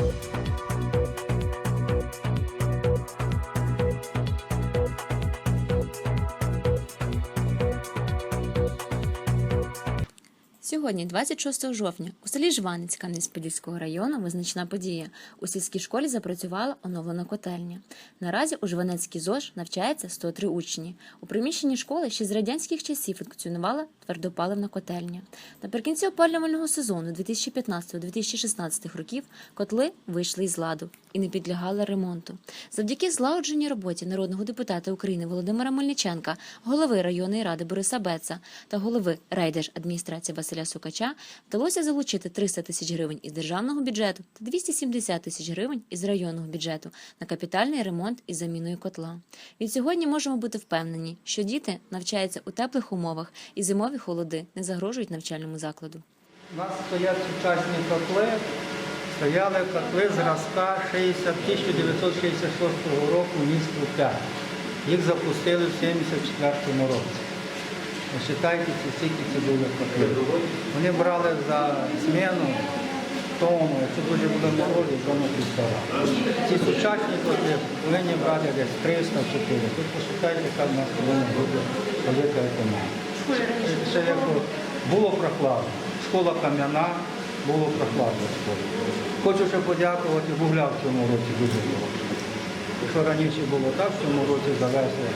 Thank you. Сьогодні, 26 жовтня, у селі Жванець Кам'янець-Подільського району визначна подія. У сільській школі запрацювала оновлена котельня. Наразі у Жванецькій ЗОЖ навчається 103 учні. У приміщенні школи ще з радянських часів функціонувала твердопаливна котельня. Наприкінці опалювального сезону 2015-2016 років котли вийшли із ладу і не підлягали ремонту. Завдяки злагодженій роботі народного депутата України Володимира Мельниченка, голови районної ради Бориса Беца та голови райдержадміністрації Василя Сукача вдалося залучити 300 тисяч гривень із державного бюджету та 270 тисяч гривень із районного бюджету на капітальний ремонт із заміною котла. Від сьогодні можемо бути впевнені, що діти навчаються у теплих умовах і зимові холоди не загрожують навчальному закладу. У нас стоять сучасні котли, стояли котли зразка 60 1966 року місту 5. Їх запустили в 74 році. Посчитайте, це скільки це були котли. Вони брали за зміну тому, якщо дуже буде морозі, тому півтора. Ці сучасні котли повинні брати десь 300-400. Тут посчитайте, яка в нас повинна бути велика економія. Ще як було прохладно. Школа кам'яна, було прохладно в школі. Хочу ще подякувати Гугля в цьому році дуже було. Якщо раніше було так, в цьому році завезли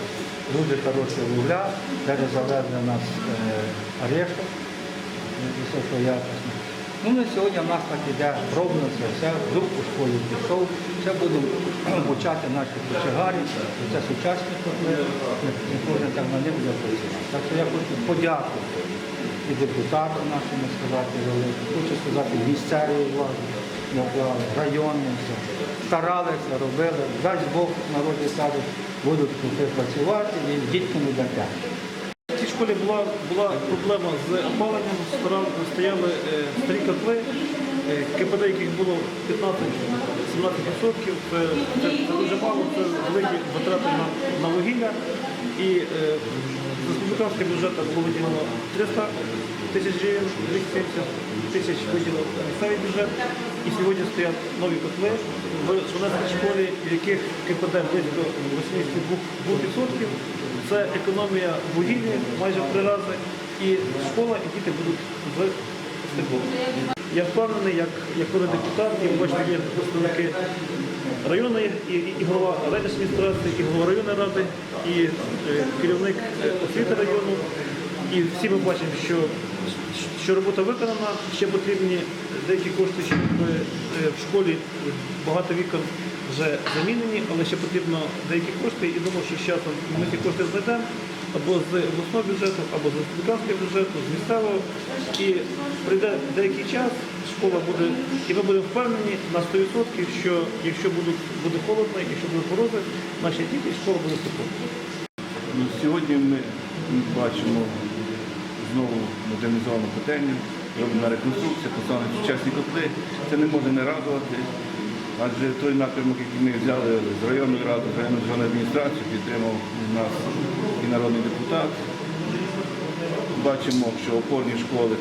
дуже хороші вугля, навіть завезли нас е, орешок, високоякісно. Ну, на сьогодні в нас так іде робно це все, дух у школі пішов, це будемо обучати наші кочегарі, це сучасні котли, не кожен так на них буде працювати. Так що я хочу подякувати і депутатам нашим сказати велике, хочу сказати місцевій владі, наклали, районним, все. старалися, робили. Дасть Бог народі кажуть, будуть тут працювати і дітки не датять. В цій школі була, була проблема з опаленням, стояли е, старі котли, е, КПД, яких було 15-17%. Це, це, дуже мало, це великі витрати на, на вугілля. І е, з республіканського бюджету було виділено 300 тисяч гривень, 270 тисяч виділив місцевий бюджет. І сьогодні стоять нові котли в Жонецькій школі, в яких КПД близько 82%. Це економія вугілля майже в три рази. І школа, і діти будуть в тепло. Я впевнений, як, як народний депутат, і ви бачите, є представники районної, і, і, і голова райдержадміністрації, і голова районної ради, і е, керівник е, освіти району. І всі ми бачимо, що, що робота виконана, ще потрібні деякі кошти, щоб е, в школі багато вікон вже замінені, але ще потрібно деякі кошти. І думаю, що з часом ми ці кошти знайдемо або з обласного бюджету, або з республіканського бюджету, з місцевого. І прийде деякий час, школа буде, і ми будемо впевнені на 100%, що якщо будуть, буде холодно, якщо буде морози, наші діти, школа буде тепло. Ну, Сьогодні ми бачимо знову модернізовану котельню, робимо реконструкцію, поставлені сучасні котли. Це не може не радувати, адже той напрямок, який ми взяли з районної ради, з районної державної адміністрації, підтримав нас і народний депутат. Бачимо, що опорні школи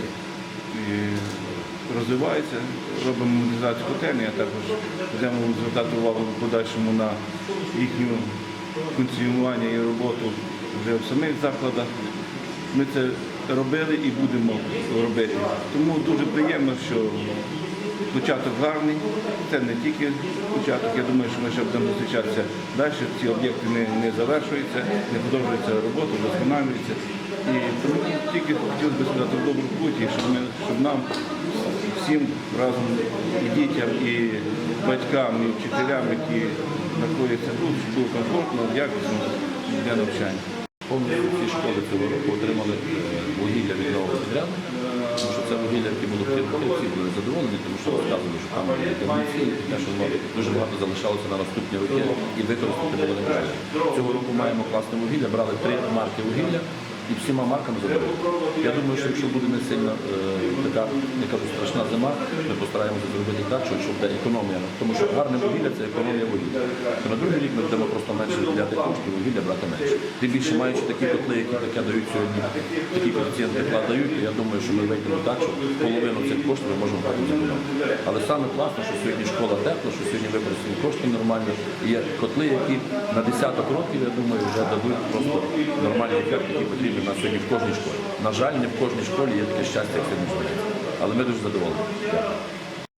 розвиваються, робимо модернізацію котельні, а також будемо звертати увагу в подальшому на їхню функціонування і роботу вже в самих закладах. Ми це робили і будемо робити. Тому дуже приємно, що початок гарний. Це не тільки початок. Я думаю, що ми ще будемо зустрічатися далі. Ці об'єкти не, не завершуються, не продовжується робота, вдосконалюється. І тому тільки хотілося б сказати в добру путь, і щоб, ми, щоб нам всім разом і дітям, і батькам, і вчителям, які знаходяться тут, щоб було комфортно, якісно для навчання. Повністю всі школи цього року отримали е, вугілля від нового підряду, тому що це вугілля, яке було кинуте, всі були задоволені, тому що розказували, що там є і те, що воно дуже багато залишалося на наступні роки і використати було неможливо. Цього року маємо класне вугілля, брали три марки вугілля, і всіма марками задоволені. Я думаю, що якщо буде не сильно е, така, я кажу, страшна зима, ми постараємося зробити так, що, щоб буде економія. Тому що гарне вугілля це економія вугілля. То на другий рік ми будемо просто менше виділяти коштів, вугілля брати менше. Тим більше маючи такі котли, які таке дають сьогодні, такі коефіцієнти тепла дають, я думаю, що ми вийдемо так, що половину цих коштів ми можемо брати зекономити. Але саме класно, що сьогодні школа тепла, що сьогодні використані кошти нормально. І є котли, які на десяток років, я думаю, вже дадуть просто нормальний ефект, який в на сьогодні в кожній школі. На жаль, не в кожній школі є таке щастя, як сьогодні. не Жмеринці. Але ми дуже задоволені.